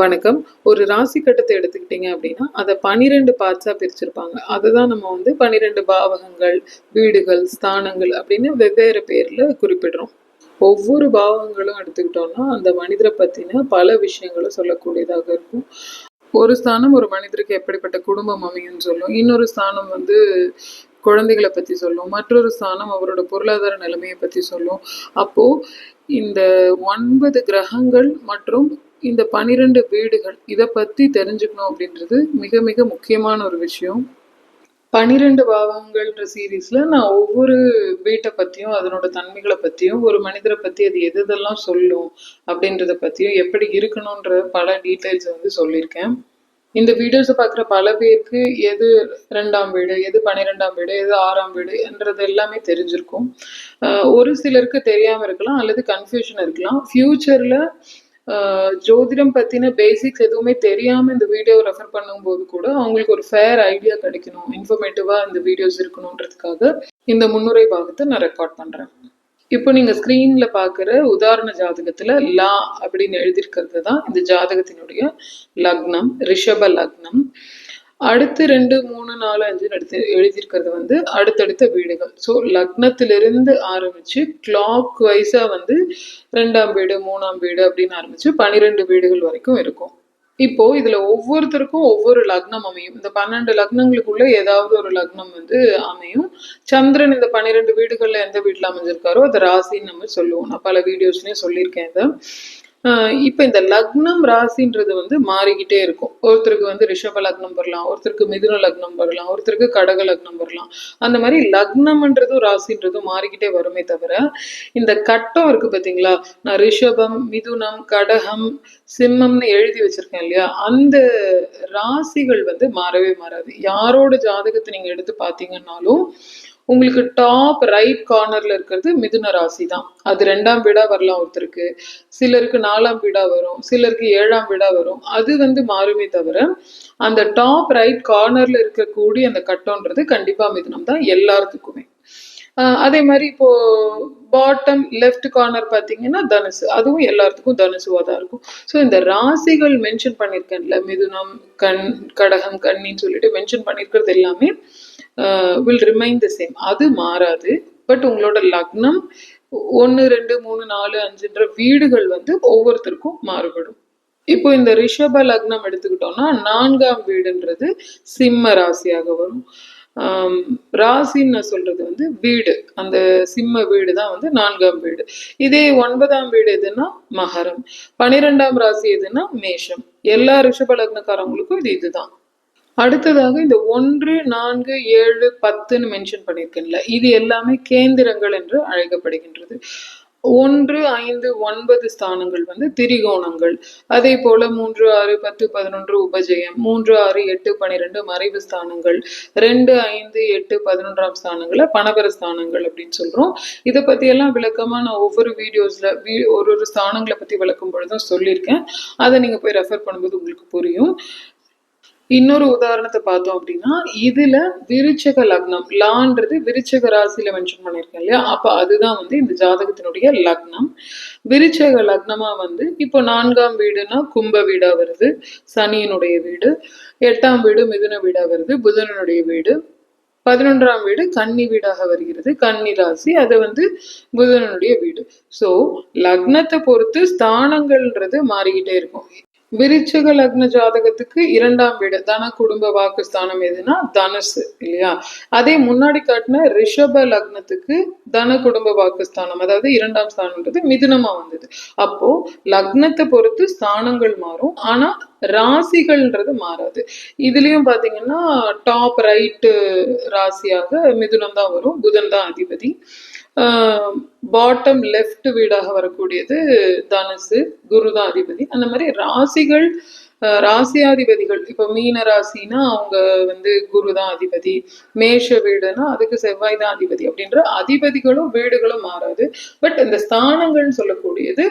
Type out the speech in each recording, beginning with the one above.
வணக்கம். ஒரு ராசி கட்டத்தை எடுத்துக்கிட்டீங்க அப்படின்னா அதை பனிரெண்டு பார்ட்ஸாக பிரிச்சிருப்பாங்க. அதுதான் நம்ம வந்து பனிரெண்டு பாவகங்கள் வீடுகள் ஸ்தானங்கள் அப்படின்னு வெவ்வேறு பேரில் குறிப்பிடுறோம். ஒவ்வொரு பாவகங்களும் எடுத்துக்கிட்டோம்னா அந்த மனிதரை பற்றின பல விஷயங்களும் சொல்லக்கூடியதாக இருக்கும். ஒரு ஸ்தானம் ஒரு மனிதருக்கு எப்படிப்பட்ட குடும்பம் அமையும் சொல்லும். இன்னொரு ஸ்தானம் வந்து குழந்தைகளை பற்றி சொல்லும். மற்றொரு ஸ்தானம் அவரோட பொருளாதார நிலைமையை பற்றி சொல்லும். அப்போது இந்த ஒன்பது கிரகங்கள் மற்றும் இந்த பனிரெண்டு வீடுகள் இதை பற்றி தெரிஞ்சுக்கணும் அப்படின்றது மிக மிக முக்கியமான ஒரு விஷயம். பனிரெண்டு பாவங்கள்ன்ற சீரீஸில் நான் ஒவ்வொரு வீட்டை பற்றியும் அதனோட தன்மைகளை பற்றியும் ஒரு மனிதரை பற்றி அது எது எதெல்லாம் சொல்லும் அப்படின்றத பற்றியும் எப்படி இருக்கணும்ன்ற பல டீட்டெயில்ஸ் வந்து சொல்லியிருக்கேன். இந்த வீடியோஸை பார்க்குற பல பேருக்கு எது ரெண்டாம் வீடு எது பன்னிரெண்டாம் வீடு எது ஆறாம் வீடு என்றது எல்லாமே தெரிஞ்சிருக்கும். ஒரு சிலருக்கு தெரியாமல் இருக்கலாம் அல்லது கன்ஃபியூஷன் இருக்கலாம். ஃப்யூச்சரில் ஜோதிடம் பற்றின பேசிக்ஸ் எதுவுமே தெரியாமல் இந்த வீடியோவை ரெஃபர் பண்ணும்போது கூட அவங்களுக்கு ஒரு ஃபேர் ஐடியா கிடைக்கணும். இன்ஃபர்மேட்டிவாக இந்த வீடியோஸ் இருக்கணுன்றதுக்காக இந்த முன்னுரை பாகத்தை நான் ரெக்கார்ட் பண்ணுறேன் இப்போ நீங்க ஸ்க்ரீன்ல பார்க்குற உதாரண ஜாதகத்துல லா அப்படின்னு எழுதியிருக்கிறது தான் இந்த ஜாதகத்தினுடைய லக்னம் ரிஷப லக்னம். அடுத்து ரெண்டு மூணு நாலு அஞ்சு அடுத்து எழுதியிருக்கிறது வந்து அடுத்தடுத்த வீடுகள். ஸோ லக்னத்திலிருந்து ஆரம்பிச்சு கிளாக் வைஸாக வந்து ரெண்டாம் வீடு மூணாம் வீடு அப்படின்னு ஆரம்பிச்சு பன்னிரெண்டு வீடுகள் வரைக்கும் இருக்கும். இப்போ இதுல ஒவ்வொருத்தருக்கும் ஒவ்வொரு லக்னம் அமையும். இந்த பன்னெண்டு லக்னங்களுக்குள்ள ஏதாவது ஒரு லக்னம் வந்து அமையும். சந்திரன் இந்த பன்னிரெண்டு வீடுகள்ல எந்த வீட்டுல அமைஞ்சிருக்காரோ அது ராசின்னு நம்ம சொல்லுவோம். நான் பல வீடியோஸ்லயும் சொல்லியிருக்கேன் இதை. இப்ப இந்த லக்னம் ராசின்றது வந்து மாறிக்கிட்டே இருக்கும். ஒருத்தருக்கு வந்து ரிஷப லக்னம் வரலாம் ஒருத்தருக்கு மிதுன லக்னம் வரலாம் ஒருத்தருக்கு கடக லக்னம் வரலாம். அந்த மாதிரி லக்னம்ன்றதும் ராசின்றதும் மாறிக்கிட்டே வருமே தவிர இந்த கட்டம் இருக்கு பாத்தீங்களா? நான் ரிஷபம் மிதுனம் கடகம் சிம்மம்னு எழுதி வச்சிருக்கேன் இல்லையா? அந்த ராசிகள் வந்து மாறவே மாறாது. யாரோட ஜாதகத்தை நீங்க எடுத்து பார்த்தீங்கன்னாலும் உங்களுக்கு டாப் ரைட் கார்னர்ல இருக்கிறது மிதுன ராசி தான் அது ரெண்டாம் வீடா வரலாம் ஒருத்தருக்கு. சிலருக்கு நாலாம் வீடா வரும். சிலருக்கு ஏழாம் வீடா வரும். அது வந்து மாறுமே தவிர அந்த டாப் ரைட் கார்னர்ல இருக்கக்கூடிய அந்த கட்டம்ன்றது கண்டிப்பா மிதுனம் தான் எல்லாத்துக்குமே. அதே மாதிரி இப்போ பாட்டம் லெஃப்ட் கார்னர் பார்த்தீங்கன்னா தனுசு. அதுவும் எல்லாத்துக்கும் தனுசுவாக தான் இருக்கும். ஸோ இந்த ராசிகள் மென்ஷன் பண்ணியிருக்கேன்ல மிதுனம் கண் கடகம் கண்ணின்னு சொல்லிட்டு மென்ஷன் பண்ணியிருக்கிறது எல்லாமே வில் ரிமைன் த சேம் அது மாறாது. பட் உங்களோட லக்னம் ஒன்று ரெண்டு மூணு நாலு அஞ்சுன்ற வீடுகள் வந்து ஒவ்வொருத்தருக்கும் மாறுபடும். இப்போ இந்த ரிஷப லக்னம் எடுத்துக்கிட்டோம்னா நான்காம் வீடுன்றது சிம்ம ராசியாக வரும். ராசின்னு சொல்றது வந்து வீடு. அந்த சிம்ம வீடு தான் வந்து நான்காம் வீடு. இதே ஒன்பதாம் வீடு எதுன்னா மகரம். பனிரெண்டாம் ராசி எதுன்னா மேஷம். எல்லா ரிஷப லக்னக்காரங்களுக்கும் இது இதுதான். அடுத்ததாக இந்த ஒன்று நான்கு ஏழு பத்துன்னு மென்ஷன் பண்ணியிருக்கேன்ல. இது எல்லாமே கேந்திரங்கள் என்று அழைக்கப்படுகின்றது. ஒன்று ஐந்து ஒன்பது ஸ்தானங்கள் வந்து திரிகோணங்கள். அதே போல மூன்று ஆறு பத்து பதினொன்று உபஜயம் மூன்று ஆறு எட்டு பன்னிரெண்டு மறைவு ஸ்தானங்கள் ரெண்டு ஐந்து எட்டு பதினொன்றாம் ஸ்தானங்களை பணபர ஸ்தானங்கள் அப்படின்னு சொல்றோம். இதை பத்தி எல்லாம் விளக்கமா நான் ஒவ்வொரு வீடியோஸ்ல ஒரு ஒரு ஸ்தானங்களை பத்தி விளக்கும் பொழுதும் சொல்லியிருக்கேன். அதை நீங்க போய் ரெஃபர் பண்ணும்போது உங்களுக்கு புரியும். இன்னொரு உதாரணத்தை பார்த்தோம் அப்படின்னா இதுல விருச்சக லக்னம் லான்றது விருச்சக ராசியில மென்ஷன் பண்ணியிருக்கேன் இல்லையா? அப்ப அதுதான் வந்து இந்த ஜாதகத்தினுடைய லக்னம். விருச்சக லக்னமா வந்து இப்போ நான்காம் வீடுனா கும்ப வீடா வருது சனியினுடைய வீடு எட்டாம் வீடு மிதுன வீடா வருது புதனனுடைய வீடு. பதினொன்றாம் வீடு கன்னி வீடாக வருகிறது கன்னி ராசி அது வந்து புதனுடைய வீடு. ஸோ லக்னத்தை பொறுத்து ஸ்தானங்கள்ன்றது மாறிக்கிட்டே இருக்கும். விருச்சக லக்ன ஜாதகத்துக்கு இரண்டாம் வீடு தன குடும்ப வாக்குஸ்தானம் எதுனா தனுசு இல்லையா? அதே முன்னாடி காட்டின ரிஷப லக்னத்துக்கு தன குடும்ப வாக்குஸ்தானம் அதாவது இரண்டாம் ஸ்தானம்ன்றது மிதுனமா வந்தது. அப்போ லக்னத்தை பொறுத்து ஸ்தானங்கள் மாறும். ஆனா ராசிகள்ன்றது மாறாது. இதுலயும் பாத்தீங்கன்னா டாப் ரைட்டு ராசியாக மிதுனம் தான் வரும் புதன் தான் அதிபதி. பாட்டம் லெஃப்ட் வீடாக வரக்கூடியது தனுசு குரு தான் அதிபதி. அந்த மாதிரி ராசிகள் ராசியாதிபதிகள் இப்போ மீன ராசினா அவங்க வந்து குரு தான் அதிபதி. மேஷ வீடுனா அதுக்கு செவ்வாய் தான் அதிபதி அப்படின்ற அதிபதிகளும் வீடுகளும் மாறாது. பட் இந்த ஸ்தானங்கள்னு சொல்லக்கூடியது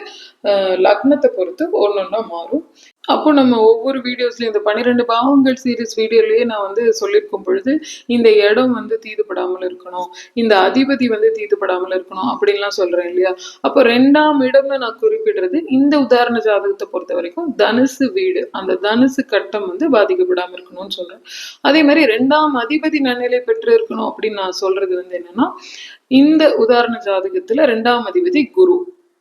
லக்னத்தை பொறுத்து ஒன்னொன்னா மாறும். அப்போ நம்ம ஒவ்வொரு வீடியோஸ்லையும் இந்த பன்னிரெண்டு பாவங்கள் சீரீஸ் வீடியோலயே நான் வந்து சொல்லியிருக்கும் பொழுது இந்த இடம் வந்து தீதுபடாமல் இருக்கணும் இந்த அதிபதி வந்து தீதுபடாமல் இருக்கணும் அப்படின்லாம் சொல்றேன் இல்லையா? அப்போ ரெண்டாம் இடம்னு நான் குறிப்பிடுறது இந்த உதாரண ஜாதகத்தை பொறுத்த வரைக்கும் தனுசு வீடு அந்த தனுசு கட்டம் வந்து பாதிக்கப்படாமல் இருக்கணும்னு சொல்றேன். அதே மாதிரி ரெண்டாம் அதிபதி நன்னிலை பெற்று இருக்கணும் அப்படின்னு நான் சொல்றது வந்து என்னன்னா இந்த உதாரண ஜாதகத்துல ரெண்டாம் அதிபதி குரு.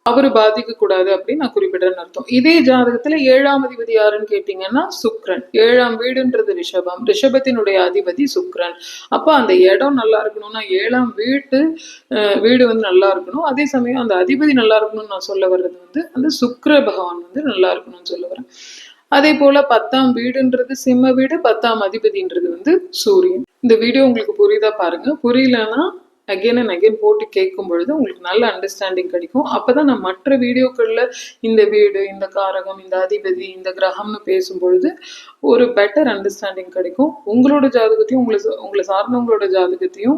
அவர் பாதிக்க கூடாது அப்படின்னு நான் குறிப்பிடுறேன்னு அர்த்தம். இதே ஜாதகத்துல ஏழாம் அதிபதி யாருன்னு கேட்டீங்கன்னா சுக்ரன். ஏழாம் வீடுன்றது ரிஷபம். ரிஷபத்தினுடைய அதிபதி சுக்ரன். அப்போ அந்த இடம் நல்லா இருக்கணும்னா ஏழாம் வீட்டு அஹ், வீடு வந்து நல்லா இருக்கணும். அதே சமயம் அந்த அதிபதி நல்லா இருக்கணும்னு நான் சொல்ல வர்றது வந்து அந்த சுக்ர பகவான் வந்து நல்லா இருக்கணும்னு சொல்ல வரேன். அதே போல பத்தாம் வீடுன்றது சிம்ம வீடு பத்தாம் அதிபதின்றது வந்து சூரியன். இந்த வீடியோ உங்களுக்கு புரியுதா பாருங்க. புரியலன்னா அகெயின் அண்ட் அகைன் போட்டு கேட்கும் பொழுது உங்களுக்கு நல்ல அண்டர்ஸ்டாண்டிங் கிடைக்கும். அப்பதான் நான் மற்ற வீடியோக்களில் இந்த வீடு இந்த காரகம் இந்த அதிபதி இந்த கிரகம்னு பேசும் பொழுது ஒரு பெட்டர் அண்டர்ஸ்டாண்டிங் கிடைக்கும். உங்களோட ஜாதகத்தையும் உங்களை சா- உங்களை சார்ந்தவங்களோட ஜாதகத்தையும்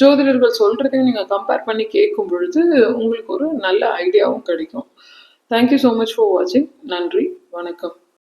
ஜோதிடர்கள் சொல்கிறதையும் நீங்கள் கம்பேர் பண்ணி கேட்கும் பொழுது உங்களுக்கு ஒரு நல்ல ஐடியாவும் கிடைக்கும். தேங்க்யூ ஸோ மச் ஃபார் வாட்சிங் நன்றி வணக்கம்.